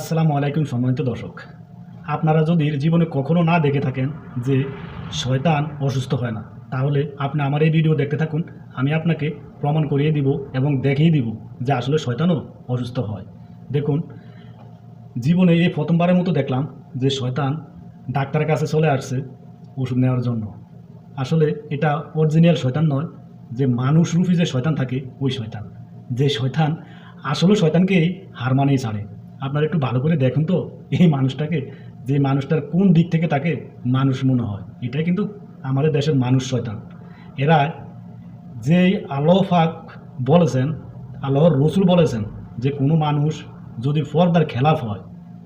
আসসালামু আলাইকুম সম্মানিত দর্শক। আপনারা যদি জীবনে কখনো না দেখে থাকেন যে শয়তান অসুস্থ হয় না, তাহলে আপনি আমার এই ভিডিও দেখতে থাকুন। আমি আপনাকে প্রমাণ করিয়ে দিব এবং দেখিয়ে দিব যে আসলে শয়তানও অসুস্থ হয়। দেখুন, জীবনে এই প্রথমবারের মতো দেখলাম যে শয়তান ডাক্তারের কাছে চলে আসছে ওষুধ নেওয়ার জন্য। আসলে এটা অরিজিনাল শয়তান নয়, যে মানুষ রূপী যে শয়তান থাকে, ওই শয়তান। যে শয়তান আসলে শয়তানকেই হার মানেই ছাড়ে। আপনারা একটু ভালো করে দেখুন তো এই মানুষটাকে, যে মানুষটার কোন দিক থেকে তাকে মানুষ মনে হয়। এটাই কিন্তু আমাদের দেশের মানুষ শয়তান। এরা যে আল্লাহ ফাক বলেছেন, আল্লাহর রসুল বলেছেন যে কোনো মানুষ যদি ফর্দার খেলাফ হয়,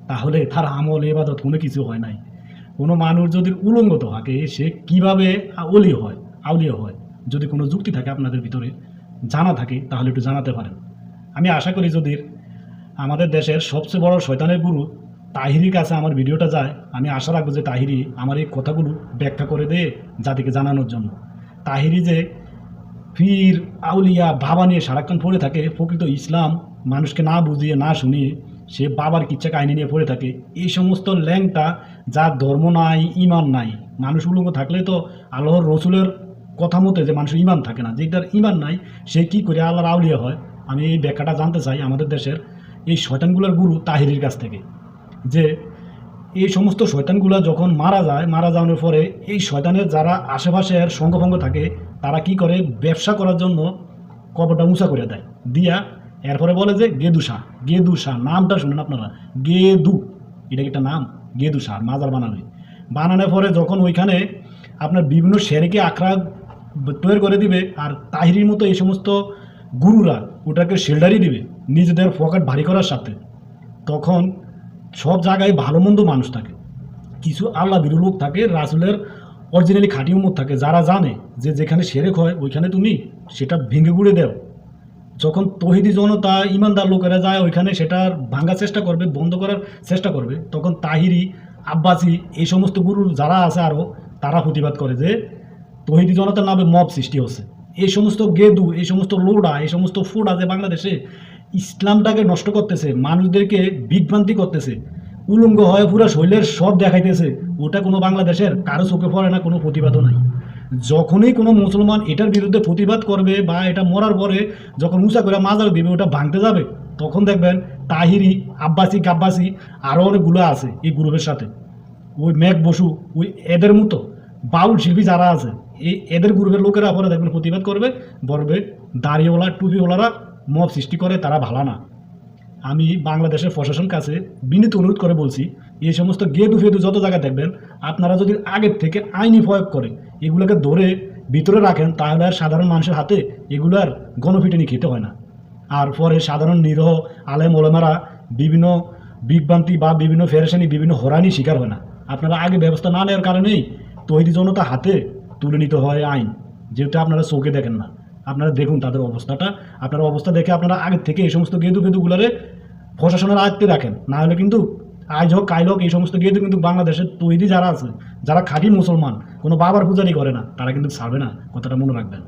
তাহলে তার আমল এবাদত কোনো কিছু হয় নাই। কোনো মানুষ যদি উলঙ্গত থাকে, সে কীভাবে অলি হয়, আউলিয়া হয়? যদি কোনো যুক্তি থাকে আপনাদের ভিতরে, জানা থাকে, তাহলে একটু জানাতে পারেন। আমি আশা করি যদি আমাদের দেশের সবচেয়ে বড় শৈতানের গুরু তাহিরির কাছে আমার ভিডিওটা যায়, আমি আশা রাখব যে তাহিরি আমার এই কথাগুলো ব্যাখ্যা করে দেয় জাতিকে জানানোর জন্য। তাহিরি যে পীর, আউলিয়া, বাবা নিয়ে সারাক্ষণ পড়ে থাকে, প্রকৃত ইসলাম মানুষকে না বুঝিয়ে, না শুনিয়ে সে বাবার কিচ্ছা কাহিনী নিয়ে পড়ে থাকে। এই সমস্ত ল্যাংটা যার ধর্ম নাই, ইমান নাই, মানুষ উলঙ্গ থাকলে তো আল্লাহর রসুলের কথা মতে যে মানুষের ইমান থাকে না যেটার ইমান নাই, সে কি করে আল্লাহর আউলিয়া হয়? আমি এই ব্যাখ্যাটা জানতে চাই আমাদের দেশের এই শয়তানগুলোর গুরু তাহিরির কাছ থেকে। যে এই সমস্ত শয়তানগুলো যখন মারা যায়, মারা যাওয়ার পরে এই শয়তানের যারা আশেপাশের সঙ্গভঙ্গ থাকে, তারা কি করে? ব্যবসা করার জন্য কবরটা উঁচা করে দেয়। দিয়া এরপরে বলে যে গেদুসা গেদুসা, নামটা শুনেন আপনারা। গেদু এটা একটা নাম, গেদুসা, মাজার বানাবে। বানানোর পরে যখন ওইখানে আপনার বিভিন্ন শেরিকে আখড়া তৈরি করে দিবে, আর তাহিরির মতো এই সমস্ত গুরুরা ওটাকে শেল্ডারই দিবে, নিজেদের পকেট ভারী করার সাথে। তখন সব জায়গায় ভালো মন্দ মানুষ থাকে। কিছু আল্লাহ বিরু লোক থাকে, রাসুলের অরিজিনালি খাঁটি উম্মত থাকে। যারা জানে যে যেখানে সেরেক হয়, ওইখানে তুমি সেটা ভেঙে গুড়ে দাও। যখন তহিদি জনতা, ইমানদার লোকেরা যায়, ওইখানে সেটার ভাঙার চেষ্টা করবে, বন্ধ করার চেষ্টা করবে, তখন তাহিরি, আব্বাসি এই সমস্ত গুরু যারা আছে আরও তারা প্রতিবাদ করে যে তহিদি জনতার নামে মব সৃষ্টি হচ্ছে। এই সমস্ত গেদু, এই সমস্ত লোডা, এই সমস্ত ফুড আছে বাংলাদেশে, ইসলামটাকে নষ্ট করতেছে, মানুষদেরকে বিভ্রান্তি করতেছে, উলঙ্গ হয়ে পুরো শৈলের সব দেখাইতেছে, ওটা কোনো বাংলাদেশের, কারও চোখে পড়ে না, কোনো প্রতিবাদও নাই। যখনই কোনো মুসলমান এটার বিরুদ্ধে প্রতিবাদ করবে বা এটা মরার পরে যখন উঁচা করে মাজার দিবে, ওটা ভাঙতে যাবে, তখন দেখবেন তাহিরি, আব্বাসি, গাব্বাসি আরও অনেকগুলো আছে এই গ্রুপের সাথে। ওই মেঘ বসু, ওই এদের মতো বাউল শিল্পী যারা আছে এদের গ্রুপের লোকেরা পরে দেখবেন প্রতিবাদ করবে, বলবে, দাড়িওয়ালা, টুপিওয়ালারা মব সৃষ্টি করে, তারা ভালো না। আমি বাংলাদেশের প্রশাসন কাছে বিনীত অনুরোধ করে বলছি, এই সমস্ত গেদু ফেদু যত জায়গায় দেখবেন, আপনারা যদি আগের থেকে আইনি প্রয়োগ করে এগুলোকে ধরে ভিতরে রাখেন, তাহলে আর সাধারণ মানুষের হাতে এগুলো আর গণপিটানি খেতে হয় না। আর পরে সাধারণ নিরহ আলেম ওলেমারা বিভিন্ন বিভ্রান্তি বা বিভিন্ন ফেরেশানি, বিভিন্ন হরানি শিকার হয় না। আপনারা আগে ব্যবস্থা না নেওয়ার কারণেই তৈরি জনতা হাতে তুলে নিতে হয় আইন। যেটা আপনারা চোখে দেখেন না। আপনারা দেখুন তাদের অবস্থাটা। আপনারা অবস্থা দেখে আপনারা আগের থেকে এই সমস্ত গেদু গেদুগুলারে প্রশাসনের আয়ত্তে রাখেন। না হলে কিন্তু আজ হোক, কাইল হোক, এই সমস্ত গেদু কিন্তু বাংলাদেশের তৈরি যারা আছে, যারা খাঁটি মুসলমান, কোনো বাবার পূজারি করে না, তারা কিন্তু ছাড়বে না, কথাটা মনে রাখবেন।